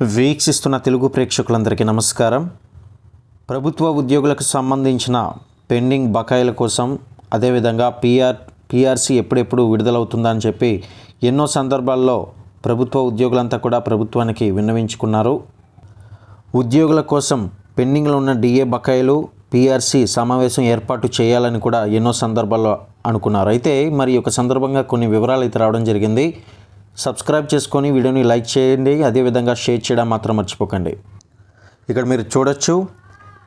వీక్షిస్తున్న తెలుగు ప్రేక్షకులందరికీ నమస్కారం. ప్రభుత్వ ఉద్యోగులకు సంబంధించిన పెండింగ్ బకాయిల కోసం అదేవిధంగా పిఆర్ పిఆర్సీ ఎప్పుడెప్పుడు విడుదలవుతుందని చెప్పి ఎన్నో సందర్భాల్లో ప్రభుత్వ ఉద్యోగులంతా కూడా ప్రభుత్వానికి విన్నవించుకున్నారు. ఉద్యోగుల కోసం పెండింగ్లో ఉన్న డిఏ బకాయిలు పిఆర్సీ సమావేశం ఏర్పాటు చేయాలని కూడా ఎన్నో సందర్భాల్లో అనుకున్నారు. అయితే మరి ఒక సందర్భంగా కొన్ని వివరాలు అయితే రావడం జరిగింది. సబ్స్క్రైబ్ చేసుకొని వీడియోని లైక్ చేయండి. అదేవిధంగా షేర్ చేయడం మాత్రం మర్చిపోకండి. ఇక్కడ మీరు చూడొచ్చు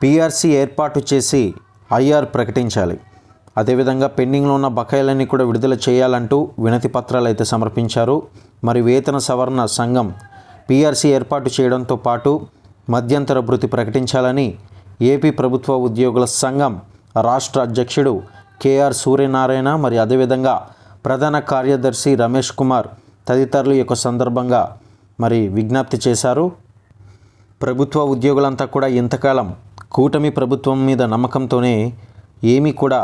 పిఆర్సీ ఏర్పాటు చేసి ఐఆర్ ప్రకటించాలి. అదేవిధంగా పెండింగ్లో ఉన్న బకాయిలన్నీ కూడా విడుదల చేయాలంటూ వినతి పత్రాలు అయితే సమర్పించారు. మరి వేతన సవరణ సంఘం పిఆర్సీ ఏర్పాటు చేయడంతో పాటు మధ్యంతర భృతి ప్రకటించాలని ఏపీ ప్రభుత్వ ఉద్యోగుల సంఘం రాష్ట్ర అధ్యక్షుడు కేఆర్ సూర్యనారాయణ మరి అదేవిధంగా ప్రధాన కార్యదర్శి రమేష్ కుమార్ తదితరులు ఈ యొక్క సందర్భంగా మరి విజ్ఞప్తి చేశారు. ప్రభుత్వ ఉద్యోగులంతా కూడా ఇంతకాలం కూటమి ప్రభుత్వం మీద నమ్మకంతోనే ఏమీ కూడా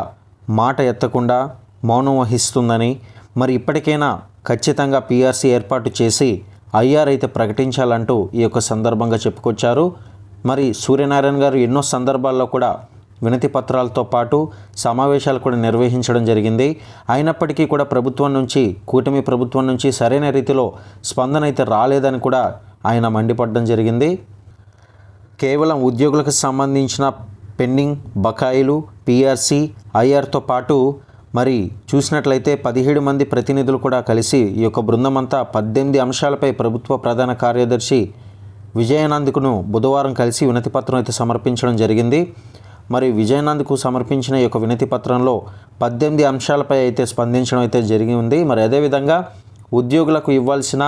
మాట ఎత్తకుండా మౌనం వహిస్తుందని మరి ఇప్పటికైనా ఖచ్చితంగా పీఆర్సీ ఏర్పాటు చేసి ఐఆర్ అయితే ప్రకటించాలంటూ ఈ యొక్క సందర్భంగా చెప్పుకొచ్చారు. మరి సూర్యనారాయణ గారు ఎన్నో సందర్భాల్లో కూడా వినతి పత్రాలతో పాటు సమావేశాలు కూడా నిర్వహించడం జరిగింది. అయినప్పటికీ కూడా ప్రభుత్వం నుంచి కూటమి ప్రభుత్వం నుంచి సరైన రీతిలో స్పందన అయితే రాలేదని కూడా ఆయన మండిపడడం జరిగింది. కేవలం ఉద్యోగులకు సంబంధించిన పెండింగ్ బకాయిలు పిఆర్సీ ఐఆర్తో పాటు మరి చూసినట్లయితే పదిహేడు మంది ప్రతినిధులు కూడా కలిసి ఈ యొక్క బృందం అంతా పద్దెనిమిది అంశాలపై ప్రభుత్వ ప్రధాన కార్యదర్శి విజయానంద్కును బుధవారం కలిసి వినతి పత్రం అయితే సమర్పించడం జరిగింది. మరి విజయనంద్కు సమర్పించిన ఈ యొక్క వినతి పత్రంలో పద్దెనిమిది అంశాలపై అయితే స్పందించడం అయితే జరిగి ఉంది. మరి అదేవిధంగా ఉద్యోగులకు ఇవ్వాల్సిన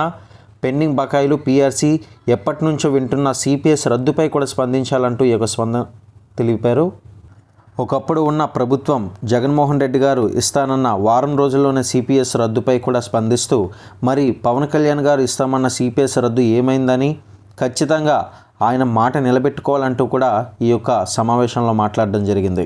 పెండింగ్ బకాయిలు పీఆర్సీ ఎప్పటి నుంచో వింటున్న సిపిఎస్ రద్దుపై కూడా స్పందించాలంటూ ఈ యొక్క స్పందన తెలిపారు. ఒకప్పుడు ఉన్న ప్రభుత్వం జగన్మోహన్ రెడ్డి గారు ఇస్తానన్న వారం రోజుల్లోనే సిపిఎస్ రద్దుపై కూడా స్పందిస్తూ మరి పవన్ కళ్యాణ్ గారు ఇస్తామన్న సిపిఎస్ రద్దు ఏమైందని ఖచ్చితంగా ఆయన మాట నిలబెట్టుకోవాలంటూ కూడా ఈ యొక్క సమావేశంలో మాట్లాడడం జరిగింది.